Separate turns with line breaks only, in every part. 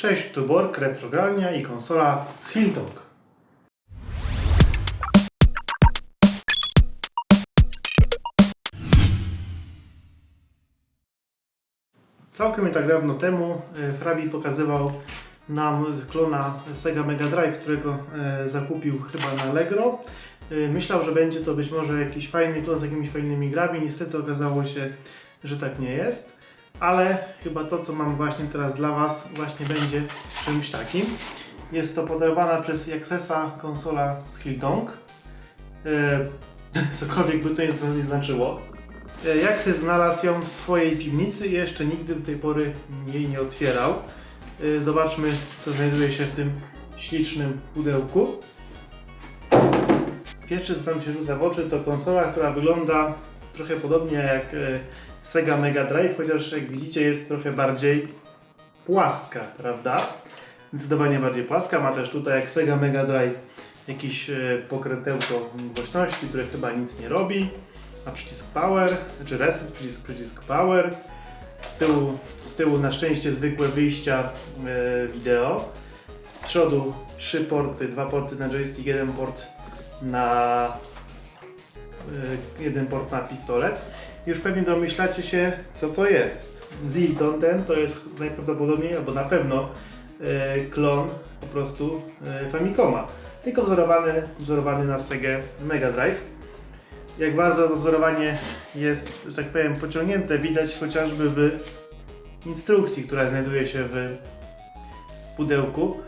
Cześć, tu Bork, Retrogralnia i konsola z Hilltong. Całkiem nie tak dawno temu e, Frabi pokazywał nam klona Sega Mega Drive, którego e, zakupił chyba na Allegro. E, Myślał, że będzie to być może jakiś fajny klon z jakimiś fajnymi grami. Niestety okazało się, że tak nie jest. Ale chyba to, co mam właśnie teraz dla Was, właśnie będzie czymś takim. Jest to podarowana przez Accessa konsola z Hilltong. E, cokolwiek by to nie znaczyło. E, Jaksy znalazł ją w swojej piwnicy i jeszcze nigdy do tej pory jej nie otwierał. E, Zobaczmy, co znajduje się w tym ślicznym pudełku. Pierwszy, co tam się rzuca w oczy, to konsola, która wygląda trochę podobnie jak e, Sega Mega Drive, chociaż jak widzicie jest trochę bardziej płaska, prawda? Zdecydowanie bardziej płaska. Ma też tutaj jak Sega Mega Drive jakieś e, pokrętełko głośności, które chyba nic nie robi. Ma przycisk power, czy reset, przycisk, przycisk power. Z tyłu, z tyłu na szczęście zwykłe wyjścia e, wideo. Z przodu trzy porty, dwa porty na joystick, jeden port na jeden port na pistolet. Już pewnie domyślacie się, co to jest. Zilton ten to jest najprawdopodobniej, albo na pewno e, klon po prostu e, Famicoma. Tylko wzorowany, wzorowany na Sega Mega Drive. Jak bardzo to wzorowanie jest, że tak powiem, pociągnięte, widać chociażby w instrukcji, która znajduje się w pudełku.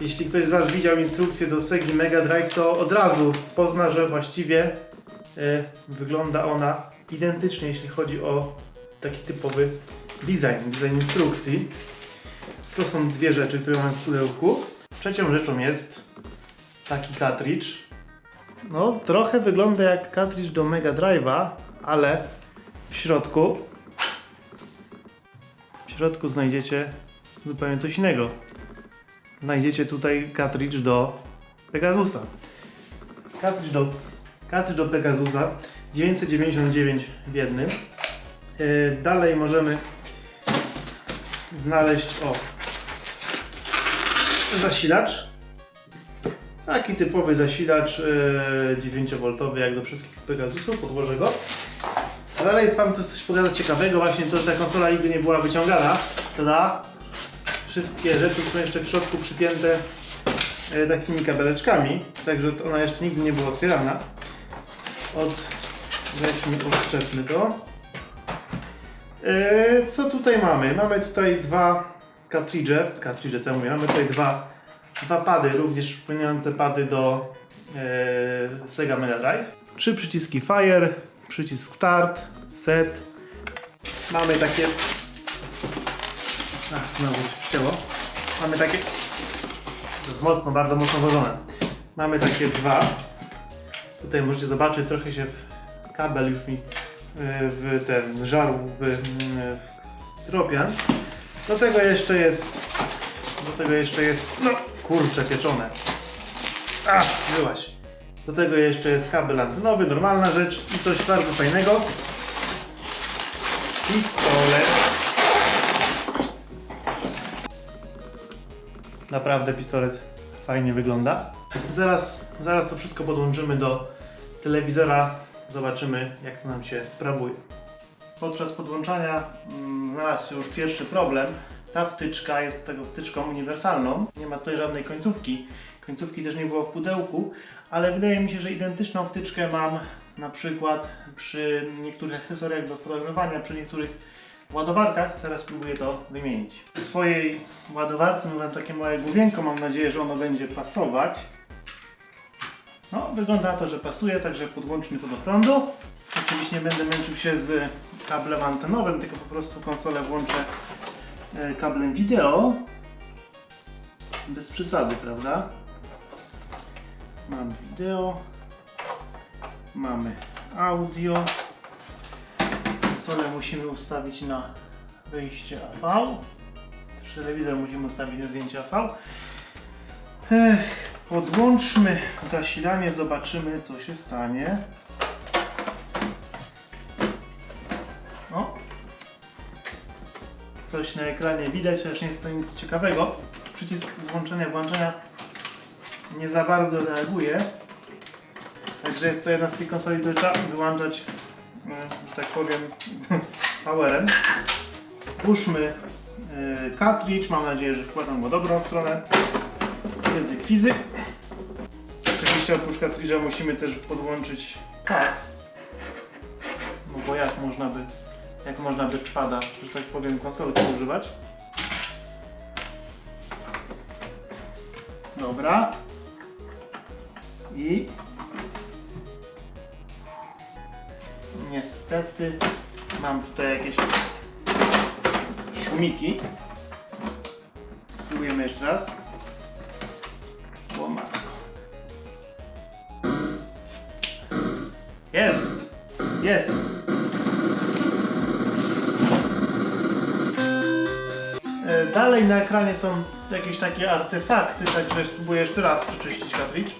Jeśli ktoś z Was widział instrukcję do Segi Mega Drive, to od razu pozna, że właściwie e, wygląda ona identycznie, jeśli chodzi o taki typowy design, design instrukcji. To są dwie rzeczy, które mam w pudełku. Trzecią rzeczą jest taki cartridge. No, trochę wygląda jak cartridge do Mega Drive'a, ale w środku w środku znajdziecie zupełnie coś innego. Znajdziecie tutaj cartridge do Pegasusa. Cartridge do, cartridge do Pegasusa 999 w jednym. Yy, dalej możemy znaleźć o zasilacz. Taki typowy zasilacz yy, 9V jak do wszystkich Pegasusów, podłożę go. A dalej wam tu coś pokazać ciekawego, właśnie to, że ta konsola nigdy nie była wyciągana. Tada! Wszystkie rzeczy są jeszcze w środku przypięte e, takimi kabeleczkami, także ona jeszcze nigdy nie była otwierana. Od... weźmy, odczepmy to. E, co tutaj mamy? Mamy tutaj dwa cartridge, cartridge co ja mówię, mamy tutaj dwa, dwa pady, również przypominające pady do e, Sega Mega Drive. Trzy przyciski Fire, przycisk Start, Set. Mamy takie... Ach, znowu się wcięło. Mamy takie... To jest mocno, bardzo mocno włożone. Mamy takie dwa. Tutaj możecie zobaczyć, trochę się kabel już mi e, w ten żarł w, w stropian. Do tego jeszcze jest do tego jeszcze jest no kurczę pieczone. A, byłaś. Do tego jeszcze jest kabel antenowy, normalna rzecz i coś bardzo fajnego. Pistolet. Naprawdę pistolet fajnie wygląda. Zaraz, zaraz to wszystko podłączymy do telewizora. Zobaczymy jak to nam się sprawuje. Podczas podłączania mm, znalazł się już pierwszy problem. Ta wtyczka jest tego wtyczką uniwersalną. Nie ma tutaj żadnej końcówki. Końcówki też nie było w pudełku, ale wydaje mi się, że identyczną wtyczkę mam na przykład przy niektórych akcesoriach do fotografowania, przy niektórych ładowarkach. Teraz spróbuję to wymienić. W swojej ładowarce mam takie małe główienko. Mam nadzieję, że ono będzie pasować. No, wygląda na to, że pasuje, także podłączmy to do prądu. Oczywiście nie będę męczył się z kablem antenowym, tylko po prostu konsolę włączę e, kablem wideo. Bez przesady, prawda? Mam wideo. Mamy audio. Konsolę musimy ustawić na wyjście AV. Telewizor musimy ustawić na zdjęcie AV. Ech, podłączmy zasilanie, zobaczymy co się stanie. O. Coś na ekranie widać, chociaż nie jest to nic ciekawego. przycisk włączenia, włączenia nie za bardzo reaguje. Także jest to jedna z tych konsoli, które trzeba wyłączać, e, że tak powiem, powerem. Puszmy e, cartridge, mam nadzieję, że wkładam go dobrą stronę. Język fizyk. Oczywiście oprócz cartridge'a musimy też podłączyć pad. No bo jak można by, jak można by spada, że tak powiem, konsolki używać. Dobra. I niestety mam tutaj jakieś szumiki. Spróbujemy jeszcze raz. Jest! Jest! E, Dalej na ekranie są jakieś takie artefakty, także spróbuję jeszcze raz przeczyścić cartridge.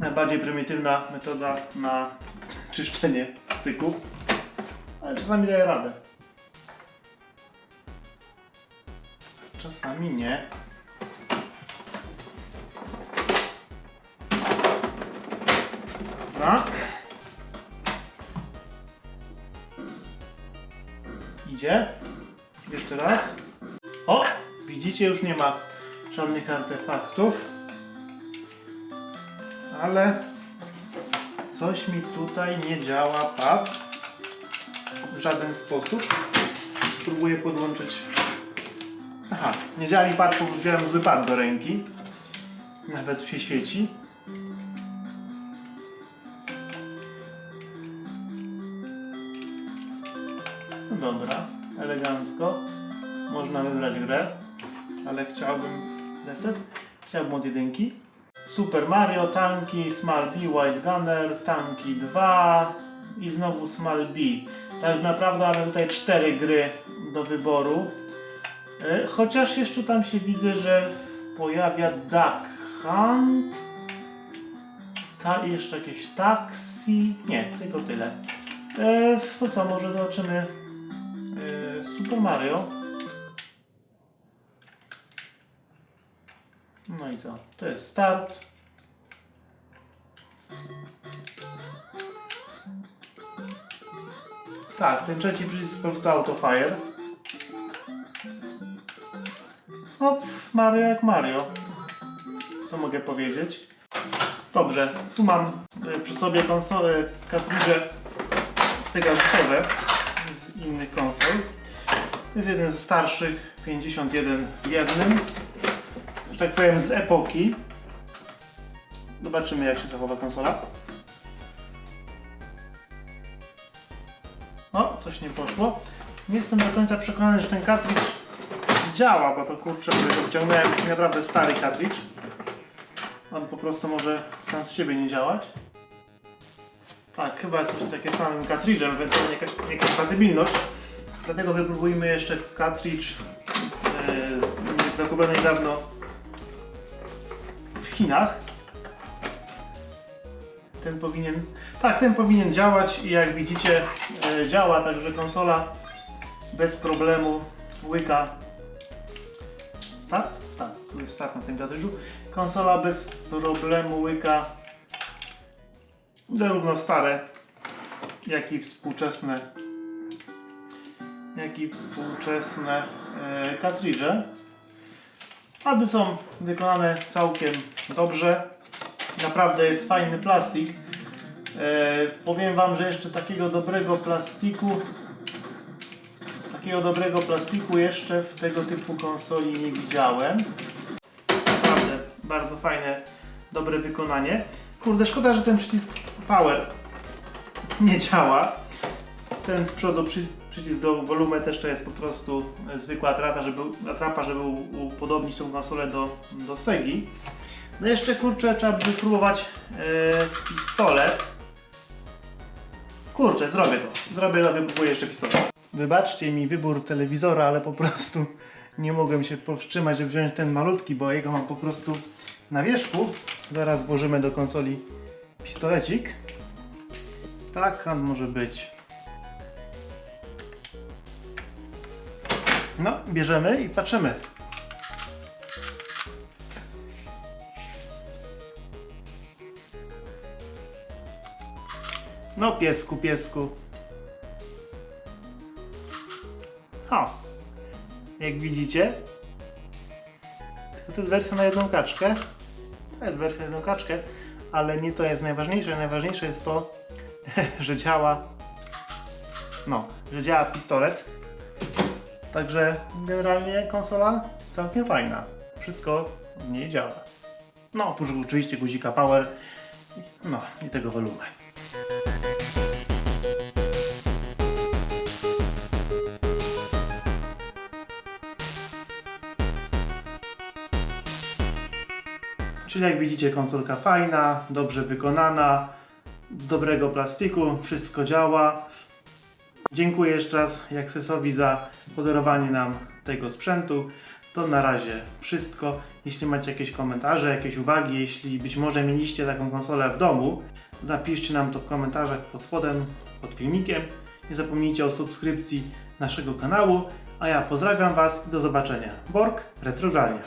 Najbardziej prymitywna metoda na czyszczenie styków, ale czasami daje radę. Czasami nie. Idzie. Jeszcze raz. O! Widzicie, już nie ma żadnych artefaktów. Ale coś mi tutaj nie działa pad w żaden sposób. Spróbuję podłączyć. Aha, nie działa mi pad, bo wziąłem zły pad do ręki. Nawet się świeci. Dobra, elegancko. Można wybrać grę, ale chciałbym reset. Chciałbym od jedynki. Super Mario, Tanki, Small B, White Gunner, Tanki 2 i znowu Small B. Tak naprawdę mamy tutaj cztery gry do wyboru. E, Chociaż jeszcze tam się widzę, że pojawia Duck Hunt. Ta jeszcze jakieś taxi. Nie, tylko tyle. E, to co, może zobaczymy Super Mario. No i co? To jest start. Tak, ten trzeci przycisk jest po prostu autofire. Mario jak Mario. Co mogę powiedzieć? Dobrze, tu mam y, przy sobie konsolę, kartridże pegazusowe z innych konsol. To jest jeden ze starszych, 51 w jednym. Że tak powiem z epoki. Zobaczymy jak się zachowa konsola. O, coś nie poszło. Nie jestem do końca przekonany, że ten kartridż działa, bo to kurczę, wyciągnąłem naprawdę stary kartridż. On po prostu może sam z siebie nie działać. Tak, chyba coś takie samym kartridżem, ewentualnie jakaś niekompatybilność. Dlatego wypróbujmy jeszcze kartridż e, zakupiony niedawno w Chinach. Ten powinien, tak, ten powinien działać i jak widzicie e, działa, także konsola bez problemu łyka. Start, start, tu jest start na tym kartridżu. Konsola bez problemu łyka. Zarówno stare, jak i współczesne jak i współczesne e, kartridże. Pady są wykonane całkiem dobrze. Naprawdę jest fajny plastik. E, powiem Wam, że jeszcze takiego dobrego plastiku takiego dobrego plastiku jeszcze w tego typu konsoli nie widziałem. Naprawdę bardzo fajne, dobre wykonanie. Kurde, szkoda, że ten przycisk power nie działa. Ten z przodu przy, przycisk do wolumę też to jest po prostu e, zwykła atrapa, żeby, atrapa, żeby upodobnić tą konsolę do, do Segi. No jeszcze kurczę, trzeba by próbować e, pistolet. Kurczę, zrobię to. Zrobię, zrobię, próbuję jeszcze pistolet. Wybaczcie mi wybór telewizora, ale po prostu nie mogłem się powstrzymać, żeby wziąć ten malutki, bo jego mam po prostu na wierzchu. Zaraz włożymy do konsoli pistolecik. Tak, on może być. No, bierzemy i patrzymy. No, piesku, piesku. O, jak widzicie, to jest wersja na jedną kaczkę. To jest wersja na jedną kaczkę, ale nie to jest najważniejsze. Najważniejsze jest to, że działa, no, że działa pistolet. Także generalnie konsola całkiem fajna. Wszystko w niej działa. No, oprócz oczywiście guzika power, no i tego volume. Czyli jak widzicie konsolka fajna, dobrze wykonana, dobrego plastiku, wszystko działa. Dziękuję jeszcze raz Jaksesowi za podarowanie nam tego sprzętu. To na razie wszystko. Jeśli macie jakieś komentarze, jakieś uwagi, jeśli być może mieliście taką konsolę w domu, napiszcie nam to w komentarzach pod spodem, pod filmikiem. Nie zapomnijcie o subskrypcji naszego kanału, a ja pozdrawiam Was i do zobaczenia. Borg Retrogalnia.